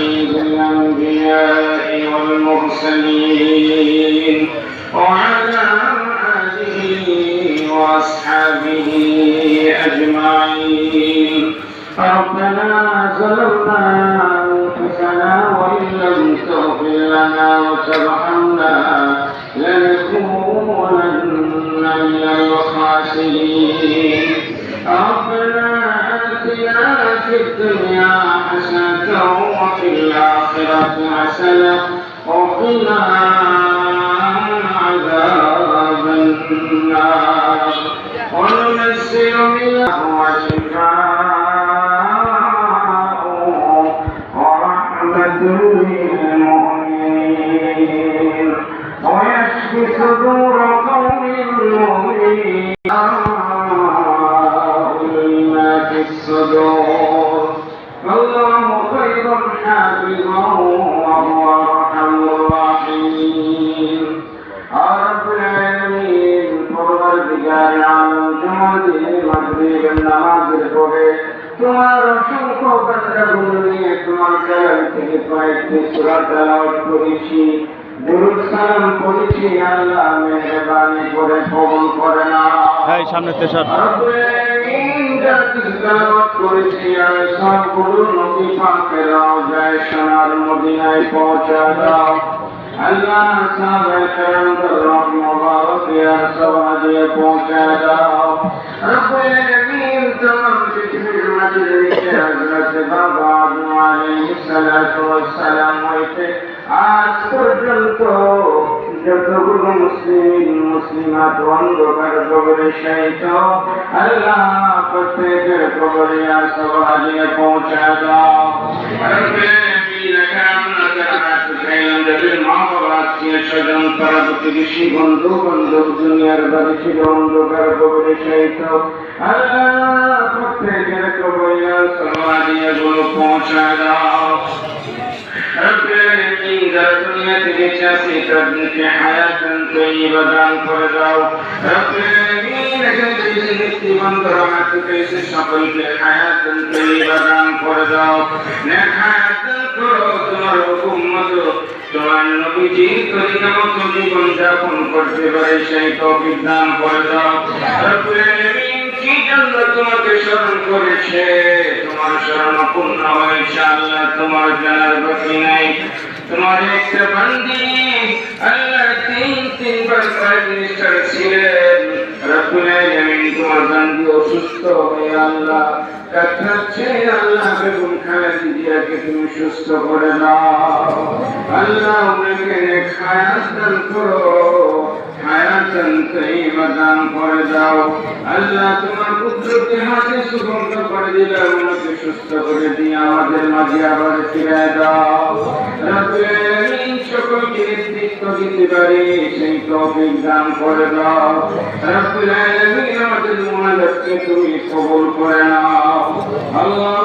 سيد الأنبياء والمرسلين وعلى آله وأصحابه أجمعين. ربنا ظلمنا أنفسنا وإن لم تغفر لنا وترحمنا في الدنيا حسنة وفي الآخرة حسنة وقنا عذاب النار. وننزل منه وشفاء ورحمة للمؤمنين. ويشفي صدور قوم مؤمنين حافظا وهو ارحم الراحمين رب العالمين পরবর্তীকার আলম তোমাদের মাগরিবের নামাজের পরে তোমার অসংখ্য বান্দাগুলো নিয়ে তোমার কালাম থেকে কয়েকটি সূরা তেলাওয়াত করেছি দুরূদ সালাম পড়েছি আল্লাহ মেহরবানি করে কবুল করে না হ্যাঁ সামনে তেসার যা তিলাওয়াত করেছি আর সবগুলো নবী পাকের রওজায় সোনার মদিনায় পৌঁছায় দাও আল্লাহ সাহাবায়ে কেরামদের রব মুবারক আর সওয়াজে পৌঁছায় দাও রব্বুল আলামিন তমাম পৃথিবীর মাঝে রেখে হযরত বাবা আদম আলাইহিস সালাতু ওয়াস সালাম হইতে আজ পর্যন্ত যতগুলো মুসলিম মুসলিমাত অন্ধকার কবরে সহিত আল্লাহ প্রত্যেকের কবরে আসব হাজিরে পৌঁছা দাও। স্বজন, তারা প্রতিবেশী বন্ধু, বান্ধব, দুনিয়ার বাড়ি ছিল অন্ধকার কবরে সহিত আল্লাহ প্রত্যেকের কবরে সবাই গুলো পৌঁছা দাও। যারা দুনিয়াতে বেঁচে তাদেরকে দান করে থেকে এসে সকলকে দান করে তোমার জীবন যাপন করতে পারে, সেই দান করে দাও। তোমাকে স্মরণ করেছে? তোমার স্মরণ পূর্ণ হয়েছে আল্লাহ তোমার জানার বাকি নাই। তোমার একটা তিন তিনবার প্রাইম ছিলেন রব্বুল আলামিন তোমার বান্দি অসুস্থ হয়ে আল্লাহ কাতরাচ্ছে আল্লাহ বেগুন খালেদি দিয়াকে তুমি সুস্থ করে দাও আল্লাহ ওনাকে নেক হায়াত দান করো হায়াতান কাইমা দান করে দাও আল্লাহ তোমার কুদরতি হাতে সুগন্ধ করে দিলে আমাকে সুস্থ করে দিয়ে আমাদের মাঝে আবার ফিরে দাও। রব্বিন সকলকে নেতৃত্ব দিতে পারে সেই তৌফিক দান করে দাও। রব্বিন আমাদের মুনাজাতকে তুমি কবুল করে নাও। আল্লাহ